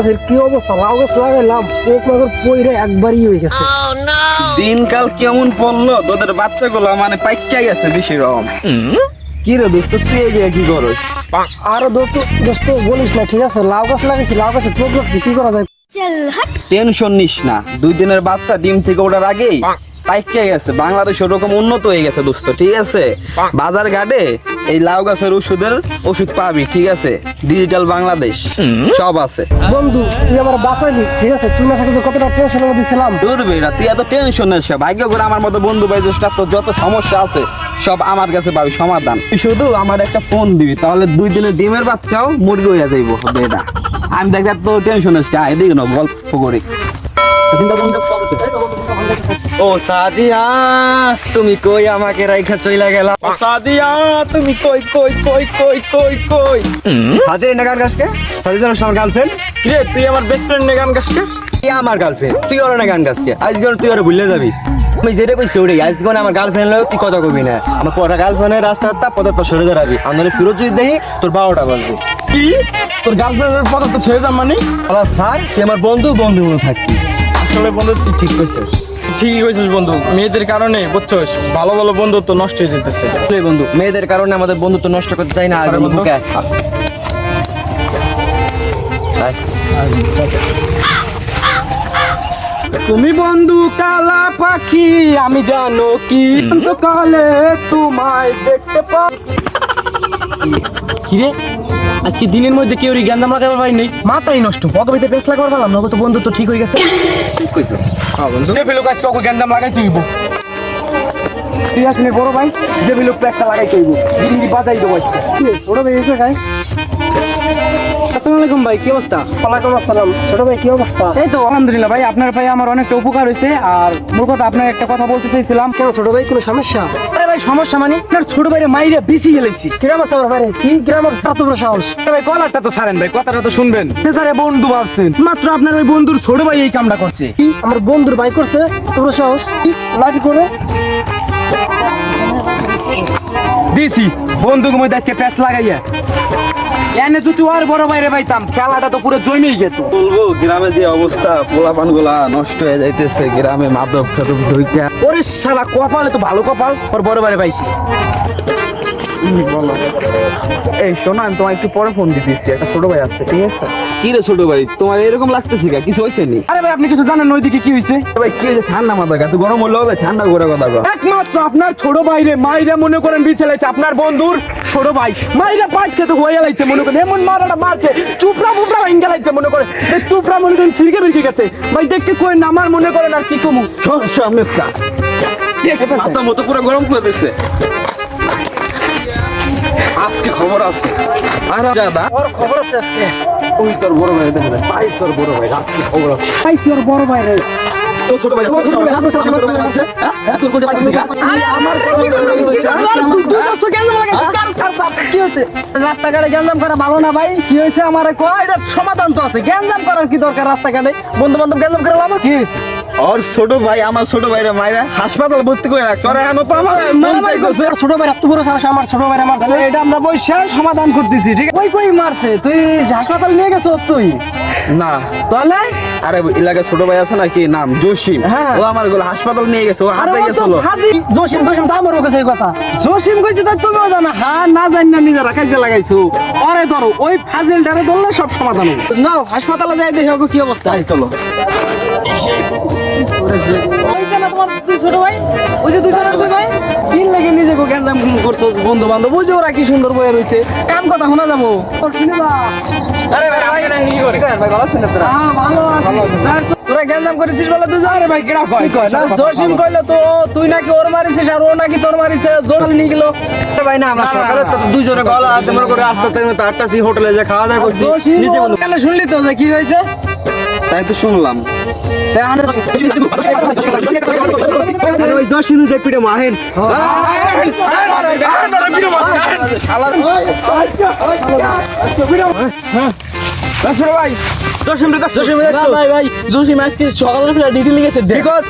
গাছের কি অবস্থা? লাউ গাছ লাগাইলাম পোক মাকড় পইরে একবারই হয়ে গেছে। দিনকাল কেমন পড়ল? তোদের বাচ্চাগুলো মানে পাইকা গেছে বেশি রকম। কি রে দোস্ত তুই এগিয়ে কি করো আর দোস্ত দোস্ত বলিস না ঠিক আছে? লাউ গাছ লাগাইছি লাউ গাছে পোক লাগছে কি করা যায়? টেনশন নিস না। দুই দিনের বাচ্চা ডিম থেকে ওঠার আগেই পাইকা গেছে। বাংলাদেশ ওরকম উন্নত হয়ে গেছে দোস্ত ঠিক আছে? বাজার ঘাটে এই লাউ গাছের ওষুধের ওষুধ পাবি ঠিক আছে? ডিজিটাল বাংলাদেশ সব আছে। বন্ধু তুই আমার বাঁচাইলি ঠিক আছে? তুই না থাকলে কতটা টেনশনের মধ্যে ছিলাম। দূর বেরা তুই এত টেনশন নিস না। ভাগ্য করে আমার মতো বন্ধু পাইছিস না, তোর যত সমস্যা আছে সব আমার কাছে পাবি সমাধান। তুই শুধু আমার একটা ফোন দিবি তাহলে দুই দিনের ডিমের বাচ্চাও মুরগি হয়ে যাইব বেটা। আমি দেখ তো টেনশন হচ্ছে আয় দেখি না গল্প করি। ও সাদিয়া তুমি কই আমাকে রাইখা চইলা গেলা? ও সাদিয়া তুমি কই কই কই কই কই কই? সাদিয়া না গান গাছকে সাদিয়া আমার গার্লফ্রেন্ড কিরে তুই আমার বেস্ট ফ্রেন্ড না গান গাছকে কি? আমার গার্লফ্রেন্ড তুই ওর না গান গাছকে আজকে তুই ওরা ভুলে যাবি। আমি যেটা কইছি ওটাই। আজকে আমার গার্লফ্রেন্ড লোক তুই কথা কবি না। আমার পরে গার্লফ্রেন্ডের রাস্তা তো সরে দাঁড়াবি। আমাদের ফিরোজ যদি দেখি তোর বারোটা বাজবে কি? তোর গার্লফ্রেন্ডের পদে তো ছেড়ে যাম মানে? আবার স্যার তুই আমার বন্ধু বন্ধু মনে থাকবি। আসলে বন্ধু তুই ঠিক করছিস ঠিকই কইছিস বন্ধু মেয়েদের কারণে বুঝছস? ভালো ভালো বন্ধু তো নষ্ট হয়ে যেতেছে বন্ধু মেয়েদের কারণে আমাদের বন্ধুত্ব নষ্ট করতে চাই না আর বন্ধুকে তুমি বন্ধু কালা পাখি আমি জানো কি কালে তোমায় দেখতে পা কিরে? আজকে দিনের মধ্যে কেউ জ্ঞান লাগাবার পারি নেই। মাথাই নষ্ট। অগবিতে পেস লাগাবার পারলাম না তো বন্ধু তো ঠিক হয়ে গেছে। ঠিক কইছিস বন্ধু যে ফেলুক আজকে ওকে গ্যান্দাম লাগাই তুইব তুই আসলে বড় ভাই যে লাগাই দিন বাজাই দেবো ছোট ভাই এসে খাই আসসালামু আলাইকুম ভাই কি অবস্থা? ওয়ালাইকুম আসসালাম। ছোট ভাই কি অবস্থা? এই তো আলহামদুলিল্লাহ ভাই আপনার ভাই আমার অনেকটা উপকার হয়েছে। আর মূল কথা আপনার একটা কথা বলতে চাইছিলাম। কেন ছোট ভাই কোনো সমস্যা? আরে ভাই সমস্যা মানে আপনার ছোট ভাইরে মাইরে বিসি গেলেছি গ্রাম আছে আমার বাইরে কি? গ্রাম আছে সাহস। ভাই কলারটা তো ছাড়েন ভাই কথাটা তো শুনবেন। স্যারে বন্ধু ভাবছেন। মাত্র আপনার ওই বন্ধুর ছোট ভাই এই কামটা করছে। কি? আমার বন্ধুর ভাই করছে? সাহস? কি? লাঠি করে? দিছি বন্ধুকে মধ্যে আজকে প্যাচ লাগাইয়া। এনে যদি আর বড় বাইরে পাইতাম খেলাটা তো পুরো জমেই গেত বলব গ্রামে যে অবস্থা পোলাপানগুলা নষ্ট হয়ে যাইতেছে। গ্রামে মাদক টাদক ঢুইকা। ওরে শালা কপালে তো ভালো কপাল। ওর বড় বাইরে পাইছি। এই শোনো আমি তোমায় একটু পরে ফোন দিতেছি। একটা ছোট ভাই আসছে ঠিক আছে? কি রে ছোট ভাই তোমার এরকম লাগতেছে কা কিছু হয়েছে নি? আরে ভাই আপনি কিছু জানেন না ওইদিকে কি হয়েছে? ভাই কি হয়েছে? ঠান্ডা মাথা এত গরম হলে হবে ঠান্ডা করে কথা কও। একমাত্র আপনার ছোট ভাইরে মাইরা মনে করেন বিছেলাইছে আপনার বন্ধুর ছোট ভাই। মাইরা পাইট খেতে হয়ে লাইছে মনে করেন এমন মারাটা মারছে চুপড়া মুপড়া ভাঙ্গা লাইছে মনে করে এই চুপড়া মনে করেন ছিড়কে বিরকে গেছে। ভাই দেখতে কই না আমার মনে করেন আর কি কমু। সামনে মাথা মতো পুরো গরম করে দিচ্ছে আজকে খবর আছে। আর দাদা খবর আছে আজকে। তোর বড় ভাই দেখে পাই তোর বড় ভাই খবর আছে? ভাই তোর বড় ভাই রে রাস্তাঘাটে গ্যাঞ্জাম করা ভালো না ভাই? কি হয়েছে আমার সমাধান তো আছে গ্যাঞ্জাম করার কি দরকার রাস্তাঘাটে? বন্ধু বান্ধব গ্যাঞ্জাম করে লাভ কি হয়েছে? ওর ছোট ভাই আমার ছোট ভাইরা মাইরা হাসপাতাল ভর্তি করে রাখছে। ওরা এখন তো আমার মারামারি করছে ছোট ভাই এত বড় সাহস আমার ছোট ভাই মারছে। এটা আমরা বৈশা সমাধান করতেছি ঠিক আছে? কই কই মারছে? তুই হাসপাতাল নিয়ে গেছিস তুই? না। তাহলে? আরে এলাকায় ছোট ভাই আছে নাকি নাম? জসিম। হ্যাঁ। ও আমারগুলো হাসপাতাল নিয়ে গেছে ও হাতে গেছিল। জসিম জসিম তো আমারও কাছে এই কথা। জসিম কইছে তাই তুমিও জানা হ্যাঁ না জানি না নিজেরা কাজে লাগাইছো। আরে ধরো ওই ফাজিলটারে ধরলে সব সমাধান হবে। নাও হাসপাতালে যাই দেখো কি অবস্থা। চলো। ওই যে না তোমার দুই ছোট ভাই ওই যে দুই জনের দুই ভাই। তিন লেগে নিজেকে গ্যাঞ্জাম করছ বন্ধু বান্ধব ওই যে ওরা কি সুন্দর বয়ে রয়েছে কাম কথা শোনা যাব? আরে ভাই ভাই কি করে? ভাই ভালো আছেন আপনারা ভালো আছি। তোরা গ্যাঞ্জাম করেছিস বলে তুই আরে ভাই কেডা কয়? না জসিম কইলো তো তুই নাকি ওর মারিছিস আর ও নাকি তোর মারিছে জোর নিয়ে গেল ভাই না আমরা সকালে তো দুইজনে গলা হাতে মনে করে আসতে আটটা সি হোটেলে যে খাওয়া দাওয়া করছি নিজে শুনলি তো যে কি হয়েছে? তাই তো শুনলাম। ওই জসিম যে পিঠে মাহেন। ভাই জসিম ভাই জসিম আজকে সকালে বিকজ